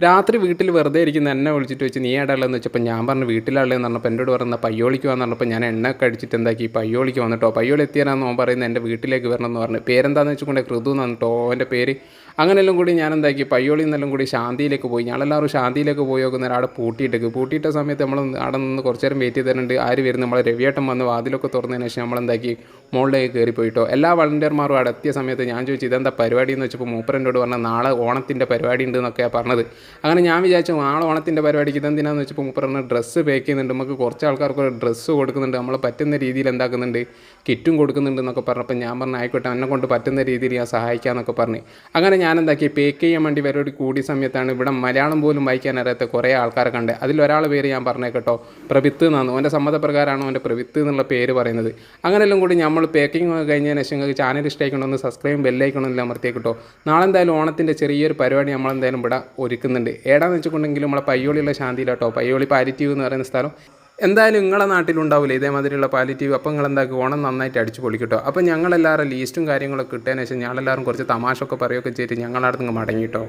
രാത്രി വീട്ടിൽ വെറുതെ ഇരിക്കുന്ന എന്നെ വിളിച്ചിട്ട് വെച്ച് നീ എന്ന് വെച്ചപ്പോൾ ഞാൻ പറഞ്ഞു വീട്ടിലാളെന്ന് പറഞ്ഞപ്പോൾ എന്നോട് പറഞ്ഞ പയ്യോളിക്ക് വന്ന് പറഞ്ഞപ്പോൾ ഞാൻ എണ്ണ കഴിച്ചിട്ട് എന്താക്കി പയ്യോളിക്ക് വന്നിട്ടോ പയ്യോളി എത്തിയാനാന്ന് ഓൻ പറയുന്നത് എന്റെ വീട്ടിലേക്ക് വരണം എന്ന് പറഞ്ഞു. പേരെന്താന്ന് വെച്ചുകൊണ്ട് കൃതു എന്നിട്ടോ എന്റെ പേര് അങ്ങനെല്ലാം കൂടി ഞാൻ എന്താക്കി പയ്യോളി നിന്നെല്ലാം കൂടി ശാന്തിയിലേക്ക് പോയി. ഞങ്ങളെല്ലാവരും ശാന്തിയിലേക്ക് പോയി നോക്കുന്ന അവിടെ പൂട്ടിയിട്ടേക്ക്. പൂട്ടിയിട്ട സമയത്ത് നമ്മൾ അവിടെ നിന്ന് കുറച്ച് നേരം വെയിറ്റ് ചെയ്തിട്ടുണ്ട്. ആര് വരുന്ന? നമ്മളെ രവിയേട്ടൻ വന്ന് വാതിലൊക്കെ തുറന്നതിന് ശേഷം നമ്മൾ എന്താക്കി മുകളിലേക്ക് കയറി പോയിട്ടോ എല്ലാ വളണ്ടിയർമാരും അവിടെ എത്തിയ സമയത്ത് ഞാൻ ചോദിച്ചു ഇതെന്താ പരിപാടി എന്ന് വെച്ചപ്പോൾ മൂപ്പരന്റോട് പറഞ്ഞാൽ നാളെ ഓണത്തിന്റെ പരിപാടി ഉണ്ട് എന്നൊക്കെയാണ് പറഞ്ഞത്. അങ്ങനെ ഞാൻ വിചാരിച്ചു നാളെ ഓണത്തിന്റെ പരിപാടിക്ക് ഇതെന്തിനാന്ന് വെച്ചപ്പോൾ മൂപ്പർ പറഞ്ഞ ഡ്രസ്സ് പാക്ക് ചെയ്യുന്നുണ്ട്. നമുക്ക് കുറച്ച് ആൾക്കാർക്ക് ഡ്രസ്സ് കൊടുക്കുന്നുണ്ട്. നമ്മൾ പറ്റുന്ന രീതിയിൽ എന്താക്കുന്നുണ്ട്? കിറ്റും കൊടുക്കുന്നുണ്ട് എന്നൊക്കെ പറഞ്ഞപ്പോൾ ഞാൻ പറഞ്ഞു ആയിക്കോട്ടെ എന്നെ കൊണ്ട് പറ്റുന്ന രീതിയിൽ ഞാൻ സഹായിക്കാമെന്നൊക്കെ പറഞ്ഞു. അങ്ങനെ ഞാൻ എന്താക്കി പേക്ക് ചെയ്യാൻ വേണ്ടി വരോട് കൂടിയ സമയത്താണ് ഇവിടെ മലയാളം പോലും വായിക്കാൻ അറിയാത്ത കുറേ ആൾക്കാരെ കണ്ട്. അതിലൊരാൾ പേര് ഞാൻ പറഞ്ഞേ കേട്ടോ പ്രവിത്ത് എന്നാണ്. അവന്റെ സമ്മതപ്രകാരമാണ് അവന്റെ പ്രവിത്ത് എന്നുള്ള പേര് പറയുന്നത്. അങ്ങനെയെല്ലാം കൂടി നമ്മൾ ഒക്കെ കഴിഞ്ഞതിന് ശേഷം നിങ്ങൾക്ക് ചാനൽ ഇഷ്ടമായിക്കൊണ്ടൊന്ന് സബ്സ്ക്രൈബ് അമർത്തിയേ കേട്ടോ നാളെ എന്തായാലും ഓണത്തിന്റെ ചെറിയൊരു പരിപാടി നമ്മളെന്തായാലും ഇവിടെ ഒരുക്കുന്നുണ്ട്. ഏടാന്ന് വെച്ചിട്ടുണ്ടെങ്കിൽ നമ്മളെ പയ്യോളിയുള്ള ശാന്തിയിലാട്ടോ. പയ്യോളി പാരിറ്റീവ് എന്ന് പറയുന്ന സ്ഥലം. എന്തായാലും നിങ്ങളെ നാട്ടിലുണ്ടാവില്ല ഇതേമാതിരിയുള്ള പാലിറ്റീവ് അപ്പോൾ നിങ്ങൾ എന്താക്കുക ഓണം നന്നായിട്ട് അടിച്ച് പൊളിക്കട്ടോ. അപ്പോൾ ഞങ്ങളെല്ലാവരും ലീസ്റ്റും കാര്യങ്ങളൊക്കെ കിട്ടിയതിന് ശേഷം ഞങ്ങളെല്ലാവരും കുറച്ച് തമാശ ഒക്കെ പറയുകയൊക്കെ ചെയ്തിട്ട് ഞങ്ങളടുത്ത് നിന്ന് മടങ്ങിട്ടോ.